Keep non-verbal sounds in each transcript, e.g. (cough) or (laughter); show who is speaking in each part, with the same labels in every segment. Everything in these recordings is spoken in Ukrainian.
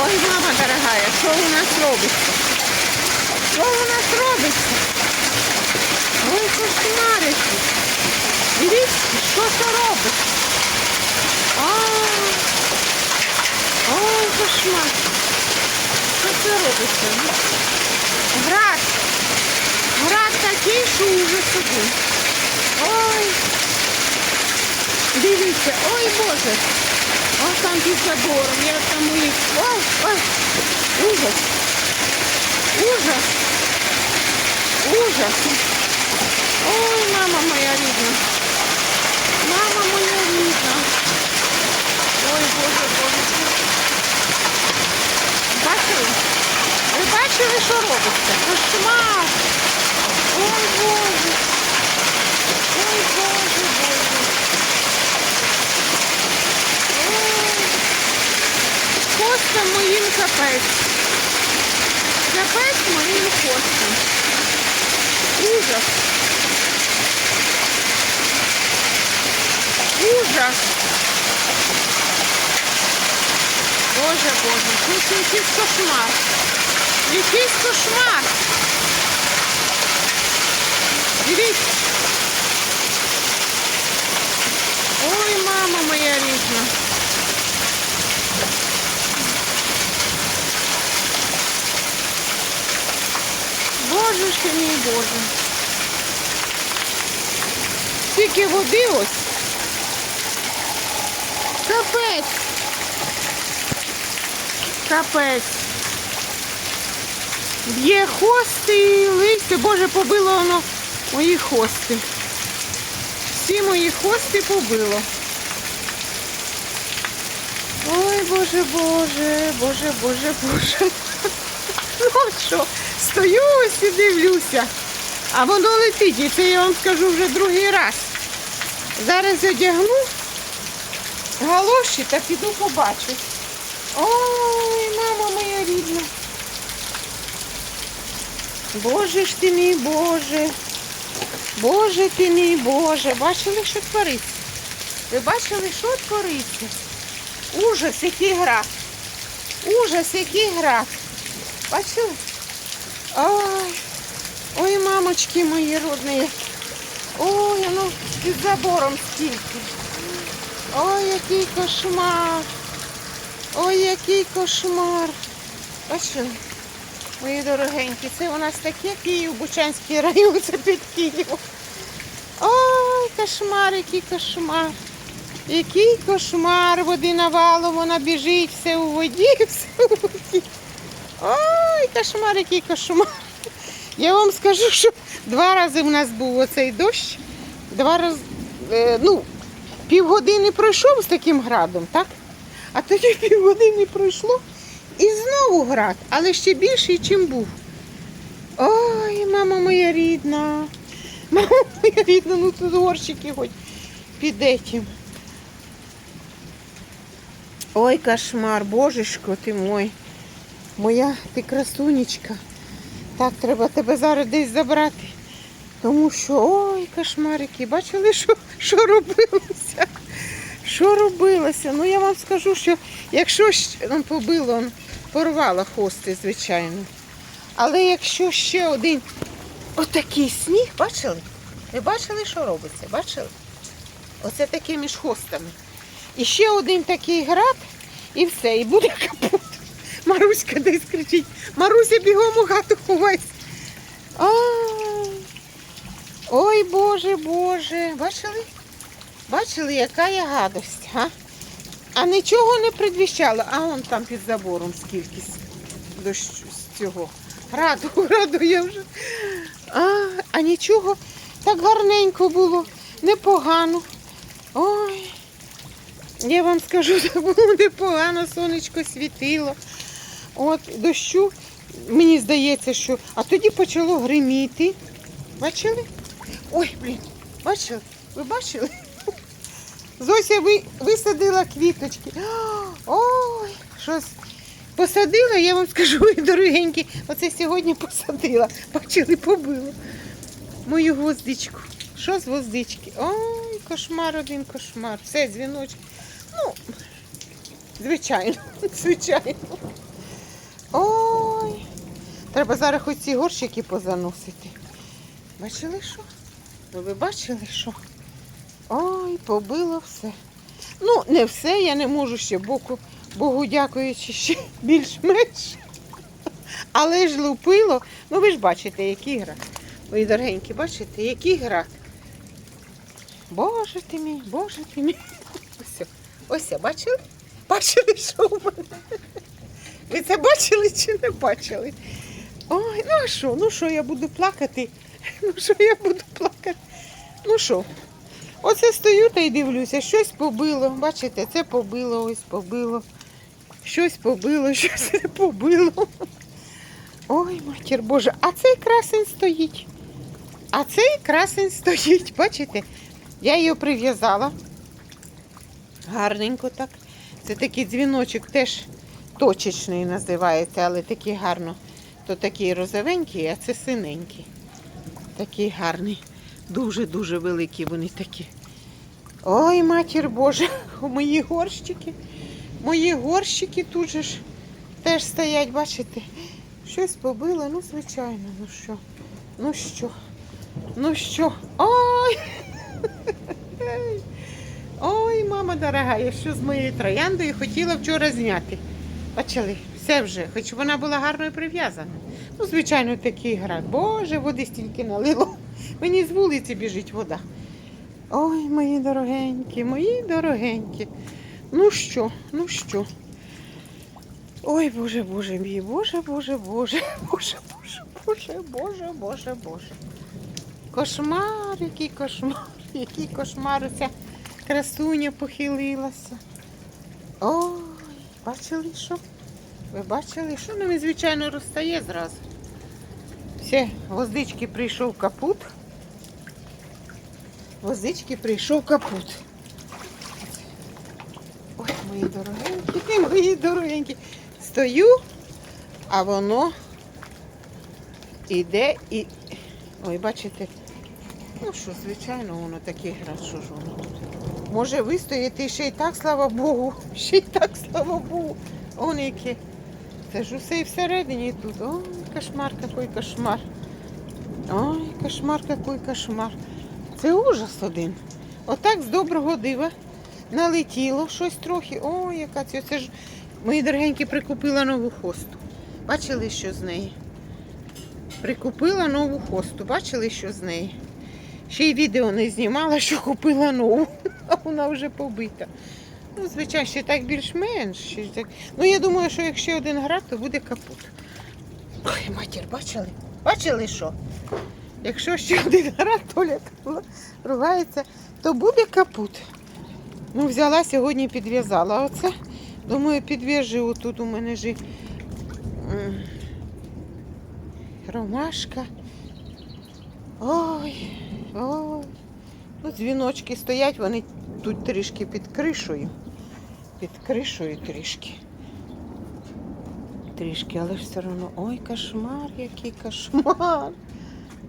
Speaker 1: Ой, мама дорогая, що у нас робиться? Що у нас робиться? Ой, кошмарики. Дивіться, що це робить? А, Ой, кошмар. Що це робиться? ну? Град. Град такий, що ужас один. Ой. Дивіться, ой Боже. Ось там під забором, я там їх. Ой, ой. Ужас. Ужас. Ужас. Ой, мама моя рідна. Мама моя рідна. Ой, Боже, Боже. Бачили? Ви бачили, що робиться? Кошмар. тут якийсь кошмар. Якийсь кошмар. Дивіться. Ой, мама моя рідна. Боже ж ти мій Боже. Скільки води ось. Капець. Капець. Б'є хости, листя, Боже, побило воно мої хости. Всі мої хости побило. Ой, Боже, Боже, Боже, Боже, Боже. Ну що, стою ось і дивлюся. А воно летить, і це я вам скажу вже другий раз. Зараз одягну галоші та піду побачу. Ой, мама моя рідна. Боже ж ти мій Боже. Боже ти мій Боже. Бачили, що твориться? Ви бачили, що твориться? Ужас, який град. Ужас, який град. Бачили? Ой, ой, мамочки мої родні. Ой, ну під забором стільки. Ой, який кошмар. Ой, який кошмар. Бачили? Мої дорогенькі, це у нас таке Київ, Бучанський район, це під Києвом. Ой, кошмар, який кошмар. Який кошмар, води навалом, вона біжить, все у воді, (laughs) все у воді. Ой, кошмар, який кошмар. Я вам скажу, що два рази в нас був оцей дощ. Два рази, е, ну, півгодини пройшов з таким градом, так? А тоді півгодини пройшло і знову град, але ще більший, чим був. Ой, мама моя рідна. (laughs) Мама моя рідна, ну тут горщики хоч під этим. Ой, кошмар, божечко ти мой. Моя ти красунечка. Так, треба тебе зараз десь забрати. Тому що, ой, кошмарики, бачили, що, що робилося? Що робилося? Ну я вам скажу, що якщо ну, побило, он порвало хости, звичайно. Але якщо ще один отакий сніг, бачили? Ви бачили, що робиться? Бачили? Оце таке між хостами. І ще один такий град, і все, і буде капут. Маруська десь кричить. Маруся бігом у хату ховайся. Ой, Боже, Боже. Бачили? Бачили, яка є гадость, га? А нічого не предвіщало, а он там під забором скільки дощу з цього. Граду, граду (laughs) я вже. А, а нічого так гарненько було, непогано. Ой, я вам скажу, (laughs) це було непогано, сонечко світило. От дощу, мені здається, що. А тоді почало гриміти. Бачили? Ой, блін, бачили? Ви бачили? Зося ви, висадила квіточки. (gasps) Ой, щось посадила, я вам скажу, (laughs) дорогенькі, оце сьогодні посадила. Бачили, побило мою гвоздичку. Що з гвоздички? Ой, кошмар один кошмар. Все, дзвіночки. Ну, звичайно, (laughs) звичайно. Ой. Треба зараз хоч ці горщики позаносити. Бачили що? Ну ви бачили що? Ой, побило все. Ну, не все, я не можу ще боку, Богу дякуючи, ще (laughs) більш-менш. Але ж лупило. Ну ви ж бачите, який град. Мої дорогенькі, бачите, який град. Боже ти мій, боже ти мій. (laughs) Ось, ось, бачили? Бачили, що у мене? Ви це бачили чи не бачили? Ой, ну а що? Ну що, я буду плакати? (laughs) Ну що я буду плакати? Ну що? Оце стою та й дивлюся, щось побило. Бачите, це побило, ось побило. Щось побило, (laughs) щось не побило. Ой, матір Боже, а цей красень стоїть. А цей красень стоїть, бачите? Я його прив'язала. Гарненько так. Це такий дзвіночок теж точечний називається, але такий гарно. То такий розовенький, а це синенький. Такий гарний. Дуже-дуже великі вони такі. Ой, матір Божа, (laughs) мої горщики. Мої горщики тут же ж теж стоять, бачите? Щось побило, ну, звичайно, ну що? Ну що? Ну що? Ой! (laughs) Ой, мама дорога, я що з моєю трояндою хотіла вчора зняти. Бачили, все вже, хоч вона була гарно прив'язана. Ну, звичайно, такий град. Боже, води стільки налило. Мені з вулиці біжить вода. Ой, мої дорогенькі, мої дорогенькі. Ну що, ну що? Ой, Боже, Боже мій, Боже, Боже, Боже, (laughs) Боже, Боже, Боже, Боже, Боже, Боже. Кошмар, який кошмар, (laughs) який кошмар. Оця красуня похилилася. Ой, бачили що? Ви бачили, що? Ну він, звичайно, розстає зразу. Все, воздички прийшов капут. Воздички прийшов капут. Ой, мої дорогенькі, (laughs) мої дорогенькі. Стою, а воно іде і. Ой, бачите, ну що, звичайно, воно таке град, що ж воно тут. Може вистояти ще й так, слава Богу. (laughs) Ще й так, слава Богу. Он яке. Це ж усе і всередині тут. Ой, кошмар, який кошмар. Ой, кошмар, який кошмар. Це ужас один. Отак з доброго дива налетіло щось трохи. Ой, яка це. Це ж мої дорогенькі прикупила нову хосту. Бачили, що з неї? Прикупила нову хосту. Бачили, що з неї? Ще й відео не знімала, що купила нову, (laughs) а вона вже побита. Ну, звичайно, ще так більш-менш. Ну, я думаю, що якщо один град, то буде капут. Ой, матір, бачили? Бачили що? Якщо ще один град, Толя ругається, то буде капут. Ну, взяла сьогодні підв'язала оце. Думаю, підв'яжу. Отут у мене ж ромашка. Ой, ой. Ну, дзвіночки стоять, вони тут трішки під кришею. Під кришею трішки. Трішки, але ж все одно. Ой, кошмар, який кошмар.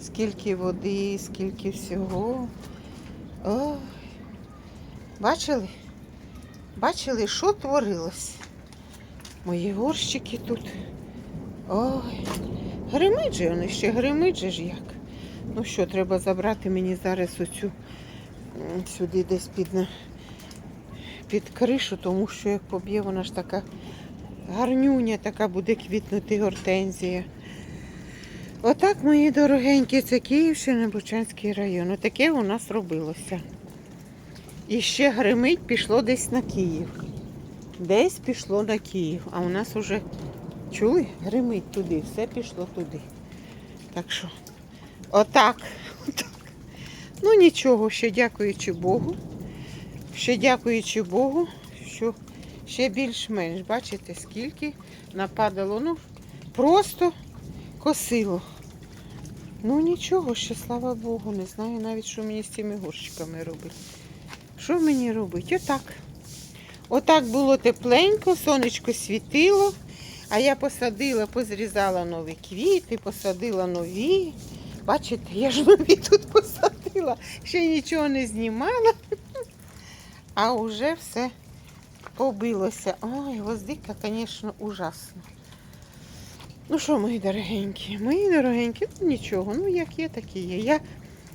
Speaker 1: Скільки води, скільки всього. Ой. Бачили? Бачили, що творилось? Мої горщики тут. Ой. Гримить же вони ще, гримить же ж як. Ну що, треба забрати мені зараз оцю сюди десь під, під кришу, тому що як поб'є, вона ж така гарнюня, така буде квітнути гортензія. Отак, мої дорогенькі, це Київщина, Бучанський район. Отаке у нас робилося. І ще гримить пішло десь на Київ. Десь пішло на Київ. А у нас уже чули? Гримить туди, все пішло туди. Так що, отак. отак. Ну нічого, ще дякуючи Богу. Ще дякуючи Богу, що ще більш-менш. Бачите, скільки нападало. Ну, просто косило. Ну нічого, ще слава Богу, не знаю навіть, що мені з цими горщиками робити. Що мені робити? Отак. Отак було тепленько, сонечко світило, а я посадила, позрізала нові квіти, посадила нові. Бачите, я ж нові тут посадила, ще нічого не знімала, (laughs) а вже все побилося. Ой, гвоздика, звісно, ужасно. Ну що, мої дорогенькі, мої дорогенькі, ну нічого, ну як є, так і є. Я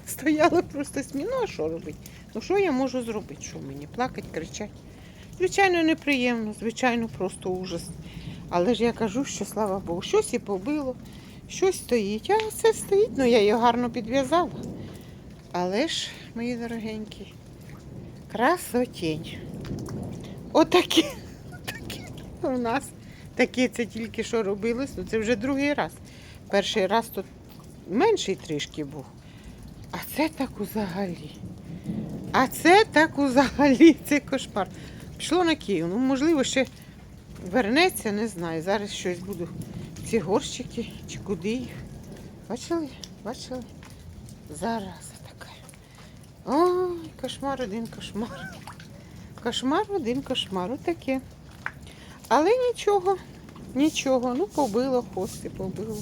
Speaker 1: стояла просто сміно, а що робити? Ну що я можу зробити? Що мені? Плакати, кричати? Звичайно, неприємно, звичайно, просто ужас. Але ж я кажу, що слава Богу, щось і побило, щось стоїть. А це стоїть, ну я його гарно підв'язала. Але ж, мої дорогенькі, красотень. Отакі, отакі у нас. Таке це тільки що робилось, ну це вже другий раз. Перший раз тут менший трішки був. А це так взагалі. А це так взагалі, (laughs) це кошмар. Пішло на Київ. Ну, можливо, ще вернеться, не знаю. Зараз щось буду. Ці горщики чи куди їх. Бачили? Бачили? Зараза така. Ой, кошмар один кошмар. Кошмар один кошмар. Отаке. Але нічого, нічого. Ну, побило хвости, побило.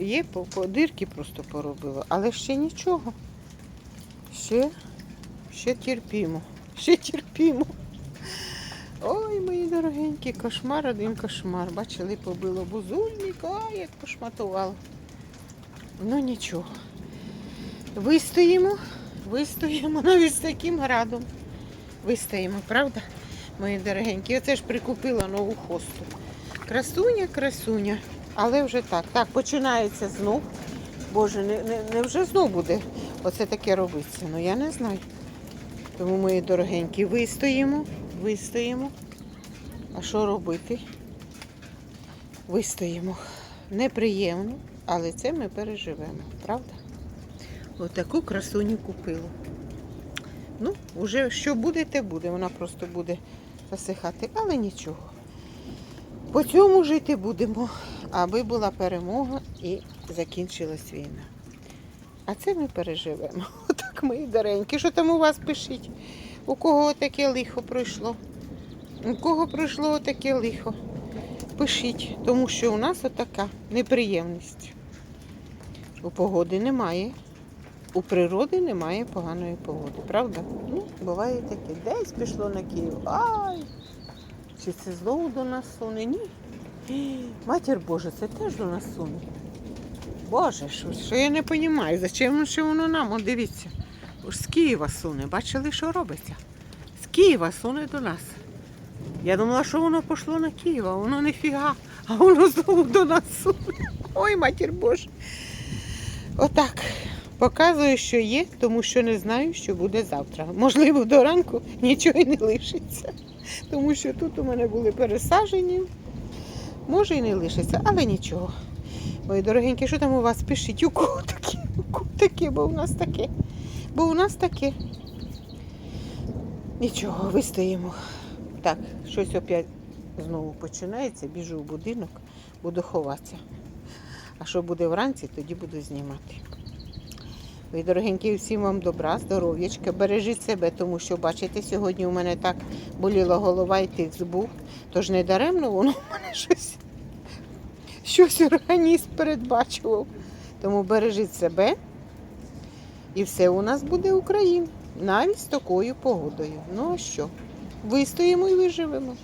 Speaker 1: Є по, по дирки просто поробило, але ще нічого. Ще, ще терпімо. (laughs) Ще терпімо. Ой, мої дорогенькі, кошмар, один кошмар. Бачили, побило бузульник, ай, як пошматувало. Ну нічого. Вистоїмо, вистоїмо навіть з таким градом. Вистоїмо, правда? Мої дорогенькі. Оце ж прикупила нову хосту. Красуня, красуня. Але вже так. Так, починається знов. Боже, не, не, не вже знов буде оце таке робиться. Ну я не знаю. Тому, мої дорогенькі, вистоїмо, вистоїмо. А що робити? Вистоїмо. Неприємно, але це ми переживемо, правда? Отаку красуню купила. Ну, вже що буде, те буде. Вона просто буде засихати, але нічого. По цьому жити будемо, аби була перемога і закінчилась війна. А це ми переживемо. (laughs) Отак, мої доренькі. Що там у вас пишіть? У кого таке лихо пройшло? У кого пройшло таке лихо? Пишіть, тому що у нас отака неприємність. У погоди немає. У природи немає поганої погоди, правда? Ну, буває таке. Десь пішло на Київ. Ай! Чи це знову до нас суне? Ні. Матір Божа, це теж до нас суне. Боже, що, що я не розумію, зачем ще воно нам? От дивіться. Ось з Києва суне. Бачили, що робиться? З Києва суне до нас. Я думала, що воно пішло на Київ, а воно не фіга, а воно знову до нас суне. Ой, матір Божа. Отак. Показую, що є, тому що не знаю, що буде завтра. Можливо, до ранку нічого і не лишиться. Тому що тут у мене були пересаджені. Може і не лишиться, але нічого. Ой, дорогенькі, що там у вас пишіть? У кого таке? У кого таке, бо у нас таке. Бо у нас таке. Нічого, вистоїмо. Так, щось опять знову починається, біжу в будинок, буду ховатися. А що буде вранці, тоді буду знімати. Ви, дорогенькі, всім вам добра, здоров'ячка, бережіть себе, тому що, бачите, сьогодні у мене так боліла голова і тиск був. Тож не даремно воно у мене щось, щось організм передбачував. Тому бережіть себе і все у нас буде Україна. Навіть з такою погодою. Ну а що? Вистоїмо і виживемо.